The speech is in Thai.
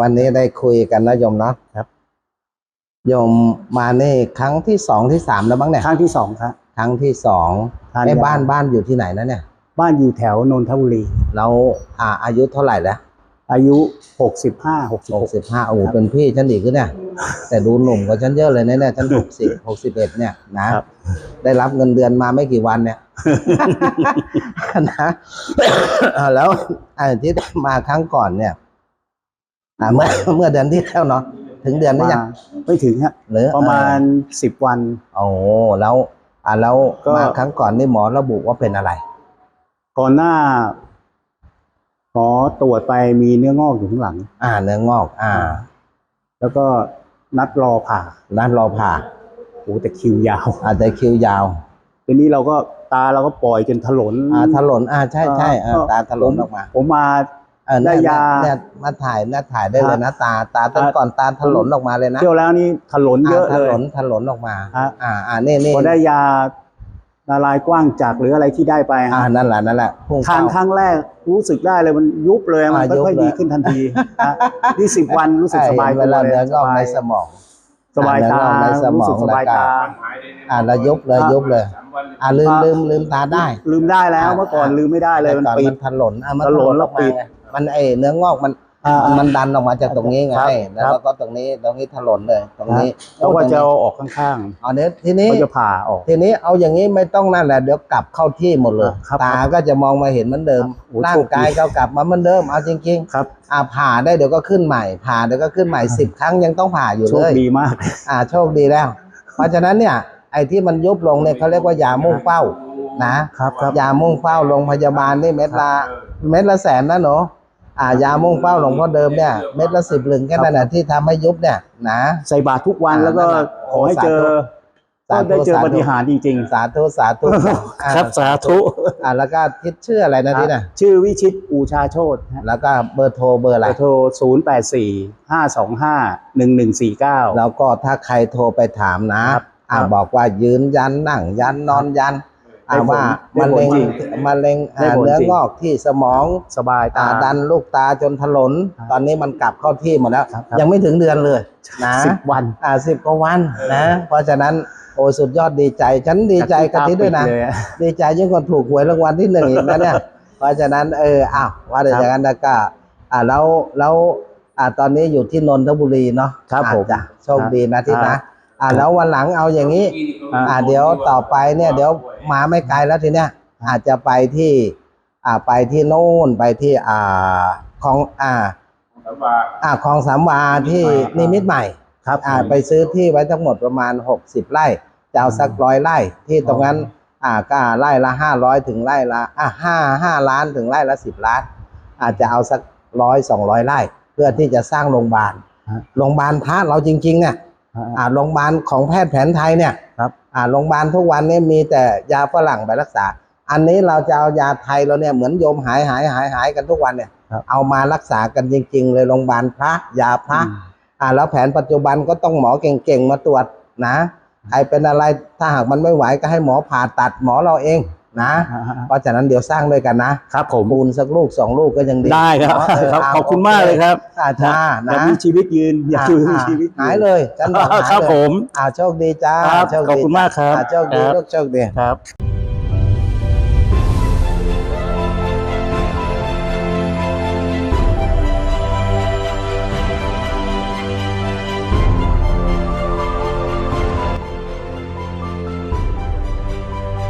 วันนี้ได้คุยกันนะโยมเนาะครับโยมมานี่ครั้งที่สองที่สามแล้วบ้างเนี่ยครั้งที่สองครับ ครั้งที่สองทานไอ้ยาบ้านบ้านอยู่ที่ไหนนะเนี่ย บ้านอยู่แถวนนทบุรี เราอ่าอายุเท่าไหร่แล้วอายุหกสิบห้าหกสิบหหกกสิบห้าโอ้โหเป็นพี่ฉันอีกคือเนี่ย แต่ดูหนุ่มกว่าฉันเยอะเลยนะเนี่ยฉันหกสิบหกสิบเอ็ดเนี่ยนะครับ ได้รับเงินเดือนมาไม่กี่วันเนี่ย นะอ่าแล้วไอ้ที่ได้มาครั้งก่อนเนี่ย อ่าเมื่อเมื่อเดือนที่แล้วเนาะถึงเดือนนี้ยังมาไม่ถึงฮะหรือประมาณสิบวันโอ้แล้วอ่าแล้วก็มาครั้งก่อนนี่หมอระบุว่าเป็นอะไร ก่อนหน้าหมอตรวจไปมีเนื้องอกอยู่ข้างหลัง อ่า เนื้องอก อ่า แล้วก็นัดรอผ่า นัดรอผ่าโอ้แต่คิวยาวอาจจะคิวยาวทีนี้เราก็ตาเราก็ปล่อยจนถลนอ่าถลนอ่าใช่ใช่อ่าก็ตาถลนออกมา ผมมา เออเนี่ยได้ยา เนี่ยมาถ่ายมาถ่ายได้เลยนะตาตาตั้งอ่าก่อนตาถลนออกมาเลยนะเที่ยวแล้วนี่ถลนเยอะถเลลยนถลนออกมา ฮะ อ่า อ่านี่นี่พอได้ยาละลายกว้างจากหรืออะไรที่ได้ไปอ่าฮะนั่นแหละนั่นแหละพุ่งทานเข้าครั้งแรกรู้สึกได้เลยมันยุบเลยมันอ่ายุบค่อยๆเลย ดีขึ้นทันทีฮะนี่สิบวันรู้สึกสบายเวตัวลาเลเนื้อยงอกในสมอง สบายตาเนื้องอกในสมรู้อสึงกสบายแล้วก็ตา อ่าแล้วยุบเลยยุบเลย อ่าลืมลืมลืมตาได้ ลืมได้แล้วเมื่อก่อนลืมไม่ได้เลยมันแต่ก่อปิมัดนถลนอะมันถลนออกมาแล้วปิด ไง มันไอเนื้องอกมันอ่ามันดันออกมาจากตรงนี้ไงครับแล้วครับ ก็ตรงนี้ตรงนี้ถลนเลย ตรงนี้เราก็จะโอ้เอาออกข้างอันนี้ทีๆนี้ เขาจะผ่าออก ทีนี้เอาอย่างนี้ไม่ต้องนั่นแหละเดี๋ยวกลับเข้าที่หมดเลย ครับตาก็จะมองมาเห็นเหมือนเดิม ครับโอ้ร่างกายก็กลับมาเหมือนเดิมเอาจริงครับๆอ่าผ่าได้เดี๋ยวก็ขึ้นใหม่ ผ่าเดี๋ยวก็ขึ้นใหม่สิบครั้งยังต้องผ่าอยู่โชเลคย ดีมาก อ่าโชคดีแล้ว เพราะฉะนั้นเนี่ยไอ้ที่มันยุบลงเนี่ยเขาเรียกว่ายามุ่งเป้านะครับครับ ยามุ่งเป้าโรงพยาบาลนี่เม็ดละเม็ดละแสนนะหนู อ่ายามุ่งเป้าหลวงพ่อเดิมเนี่ยเม็ดละสิบลึงแค่นั้นแหละที่ทำให้ยุบเนี่ยนะใส่บาตรทุกวันอ่าแล้วก็นั่นแหละขอให้เจอสาธุก็ได้เจอสาธุปฏิหารย์จริงสาธุสาธุอ่ๆครับสาธุอ่าแล้วก็ทิศชื่ออะไรนะที่น่ะชื่อวิชิตอูชาโชตแล้วก็เบอร์โทรเบอร์อะไร โทร 0 8 4 5 2 5 1 1 4 9 แล้วก็ถ้าใครโทรไปถามนะครับอ่าครับบอกว่ายืนยันนั่งยันนอนยันได้ อ่าผลว่าได้มะผลเร็งจริงมะเร็งอ่าได้ผลเนื้อจริงงอกที่สมองสบายตาตาดันลูกตาจนถลน ครับตอนนี้มันกลับเข้าที่หมดแล้ว ครับครับ ยังไม่ถึงเดือนเลยนะ สิบวัน อ่าสิบกว่าวันนะ เพราะฉะนั้นโอ้สุดยอดดีใจ ฉันดีใจกับที่ด้วยนะตาปิเลยอดีใจยิ่งกว่าถูกหวยรางวัลที่หนึ่งอีกนะเนี่ย เพราะฉะนั้นเอออ้าวว่าแต่ครับอย่างนั้นนะก็อ่าแล้วแล้วอ่าตอนนี้อยู่ที่นนทบุรีเนาะครับอ่าผมจ้ะโชคดีนะที่ครันะบ อ่าแล้ววันหลังเอาอย่างนี้อ่าอ่าเดี๋ยวต่อไปเนี่ยเดี๋ยวมาไม่ไกลแล้วทีเนี้ยอาจจะไปที่ อ่าไปที่โน่นไปที่อ่าของอ่าอ่าคลองสามวาที่นิมิตรใหม่ครับอ่าไปซื้อที่ไว้ทั้งหมดประมาณ60ไร่จะเอาสักร้อยไร่ที่ตรงนั้นอ่าก็ไร่ละห้าร้อยถึงไร่ละอ่าห้าห้าล้านถึงไร่ละสิบล้าน อาจจะเอาสักร้อยสองร้อยไร่ เพื่อที่จะสร้างโรงพยาบาลฮะโรงพยาบาลพระเราจริงๆเนี่ย อ่าอ่าโรงพยาบาลของแพทย์แผนไทยเนี่ยครับอ่าโรงพยาบาลทุกวันนี้มีแต่ยาฝรั่งไปรักษา อันนี้เราจะเอายาไทยเราเนี่ยเหมือนโยมหายหายหายหายกันทุกวันเนี่ยครับเอามารักษากันจริง ๆ เลยโรงพยาบาลพระยาพระอืมอ่าแล้วแผนปัจจุบันก็ต้องหมอเก่งๆมาตรวจนะใครเป็นอะไรถ้าหากมันไม่ไหวก็ให้หมอผ่าตัดหมอเราเอง นะ เพราะฉะนั้นเดี๋ยวสร้างด้วยกันนะครับผมปูนสักลูกสองลูกก็ยังดีได้ครับเครับเาขอบคุณมากเลยครับอาชาอยากนะมีชีวิตยืนอยากอยู่มีอ่าชีวิตนหายเลยฉันบอกหายครับเลยผมอ่าโชคดีจ้าครับโชคขอบดีคุณมากครับอ่าโชคดีครับลูกโชคดีครับ